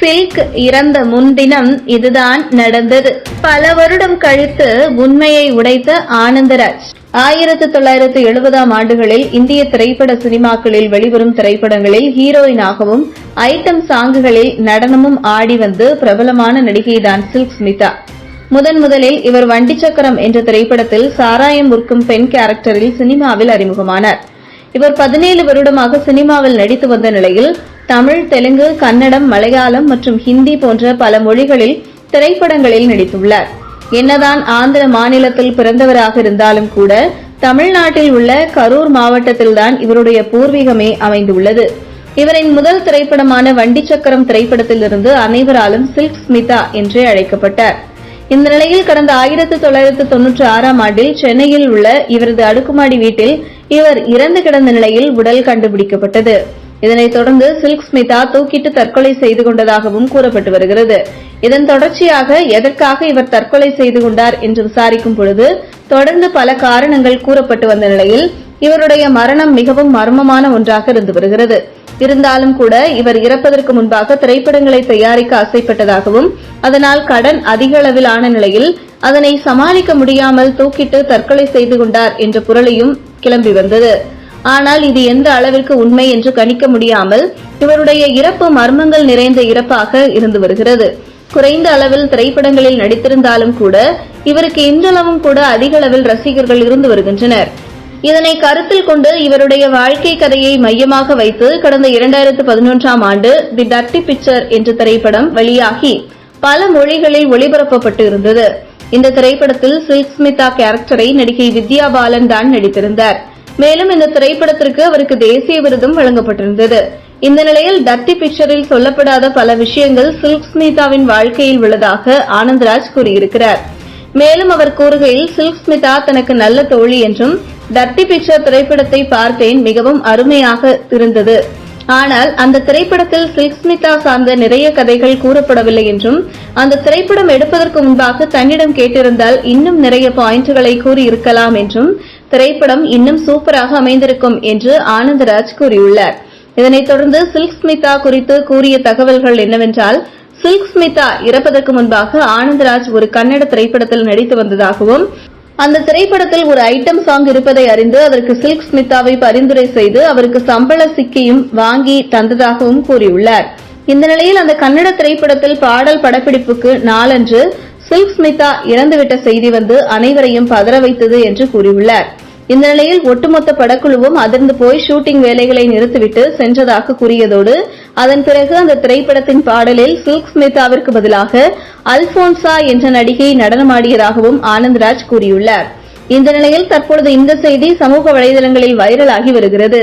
Silk இறந்த முன்தினம் இதுதான் நடந்தது. பல வருடம் கழித்து உண்மையை உடைத்த ஆனந்தராஜ். ஆயிரத்தி தொள்ளாயிரத்தி எழுபதாம் ஆண்டுகளில் இந்திய திரைப்பட சினிமாக்களில் வெளிவரும் திரைப்படங்களில் ஹீரோயினாகவும் ஐட்டம் சாங்குகளில் நடனமும் ஆடி வந்து பிரபலமான நடிகைதான் சில்க் ஸ்மிதா. முதன் முதலில் இவர் வண்டி சக்கரம் என்ற திரைப்படத்தில் சாராயம் உற்கும் பெண் கேரக்டரில் சினிமாவில் அறிமுகமானார். இவர் பதினேழு வருடமாக சினிமாவில் நடித்து வந்த நிலையில் தமிழ் தெலுங்கு கன்னடம் மலையாளம் மற்றும் ஹிந்தி போன்ற பல மொழிகளில் திரைப்படங்களில் நடித்துள்ளார். என்னதான் ஆந்திர மாநிலத்தில் பிறந்தவராக இருந்தாலும் கூட தமிழ்நாட்டில் உள்ள கரூர் மாவட்டத்தில்தான் இவருடைய பூர்வீகமே அமைந்துள்ளது. இவரின் முதல் திரைப்படமான வண்டி சக்கரம் திரைப்படத்திலிருந்து அனைவராலும் சில்க் ஸ்மிதா என்றே அழைக்கப்பட்டார். இந்த நிலையில் கடந்த ஆயிரத்தி தொள்ளாயிரத்து தொன்னூற்றி ஆறாம் ஆண்டில் சென்னையில் உள்ள இவரது அடுக்குமாடி வீட்டில் இவர் இறந்து கிடந்த நிலையில் உடல் கண்டுபிடிக்கப்பட்டது. இதனைத் தொடர்ந்து சில்க் ஸ்மிதா தூக்கிட்டு தற்கொலை செய்து கொண்டதாகவும் கூறப்பட்டு வருகிறது. இதன் தொடர்ச்சியாக எதற்காக இவர் தற்கொலை செய்து கொண்டார் என்று விசாரிக்கும் பொழுது தொடர்ந்து பல காரணங்கள் கூறப்பட்டு வந்த நிலையில் இவருடைய மரணம் மிகவும் மர்மமான ஒன்றாக இருந்து வருகிறது. இருந்தாலும் கூட இவர் இறப்பதற்கு முன்பாக திரைப்படங்களை தயாரிக்க ஆசைப்பட்டதாகவும் அதனால் கடன் அதிக அளவில் ஆன நிலையில் அதனை சமாளிக்க முடியாமல் தூக்கிட்டு தற்கொலை செய்து கொண்டார் என்ற புரளியும் கிளம்பி வந்தது. ஆனால் இது எந்த அளவிற்கு உண்மை என்று கணிக்க முடியாமல் இவருடைய இறப்பு மர்மங்கள் நிறைந்த இறப்பாக இருந்து வருகிறது. குறைந்த அளவில் திரைப்படங்களில் நடித்திருந்தாலும் கூட இவருக்கு இன்றளவும் கூட அதிக அளவில் ரசிகர்கள் இருந்து வருகின்றனர். இதனை கருத்தில் கொண்டு இவருடைய வாழ்க்கை கதையை மையமாக வைத்து கடந்த இரண்டாயிரத்து பதினொன்றாம் ஆண்டு தி டர்ட்டி பிக்சர் என்ற திரைப்படம் வெளியாகி பல மொழிகளில் ஒளிபரப்பப்பட்டு இருந்தது. இந்த திரைப்படத்தில் சில்க் ஸ்மிதா கேரக்டரை நடிகை வித்யா பாலன் தான் நடித்திருந்தார். மேலும் இந்த திரைப்படத்திற்கு அவருக்கு தேசிய விருதும் வழங்கப்பட்டிருந்தது. இந்த நிலையில் டர்டி பிக்சரில் சொல்லப்படாத பல விஷயங்கள் சில்க் ஸ்மிதாவின் வாழ்க்கையில் உள்ளதாக ஆனந்த்ராஜ் கூறியிருக்கிறார். மேலும் அவர் கூறுகையில் சில்க் ஸ்மிதா தனக்கு நல்ல தோழி என்றும் டர்டி பிக்சர் திரைப்படத்தை பார்த்தேன் மிகவும் அருமையாக இருந்தது. ஆனால் அந்த திரைப்படத்தில் சில்க் ஸ்மிதா சார்ந்த நிறைய கதைகள் கூறப்படவில்லை என்றும் அந்த திரைப்படம் எடுப்பதற்கு முன்பாக தன்னிடம் கேட்டிருந்தால் இன்னும் நிறைய பாயிண்ட்களை கூறியிருக்கலாம் என்றும் திரைப்படம் இன்னும் சூப்பராக அமைந்திருக்கும் என்று ஆனந்தராஜ் கூறியுள்ளார். இதனைத் தொடர்ந்து சில்க் ஸ்மிதா குறித்து கூறிய தகவல்கள் என்னவென்றால் சில்க் ஸ்மிதா இறப்பதற்கு முன்பாக ஆனந்தராஜ் ஒரு கன்னட திரைப்படத்தில் நடித்து வந்ததாகவும் அந்த திரைப்படத்தில் ஒரு ஐட்டம் சாங் இருப்பதை அறிந்து அதற்கு சில்க் ஸ்மிதாவை பரிந்துரை செய்து அவருக்கு சம்பள சிக்கியும் வாங்கி தந்ததாகவும் கூறியுள்ளார். இந்த நிலையில் அந்த கன்னட திரைப்படத்தில் பாடல் படப்பிடிப்புக்கு நாளன்று சில்க் ஸ்மிதா இறந்துவிட்ட செய்தி வந்து அனைவரையும் பதற வைத்தது என்று கூறியுள்ளார். இந்த நிலையில் ஒட்டுமொத்த படக்குழுவும் அதிர்ந்து போய் ஷூட்டிங் வேலைகளை நிறுத்திவிட்டு சென்றதாக கூறியதோடு அதன் பிறகு அந்த திரைப்படத்தின் பாடலில் சில்க் ஸ்மிதாவிற்கு பதிலாக அல்போன்சா என்ற நடிகை நடனமாடியதாகவும் ஆனந்த்ராஜ் கூறியுள்ளார். இந்த நிலையில் தற்பொழுது இந்த செய்தி சமூக வலைதளங்களில் வைரலாகி வருகிறது.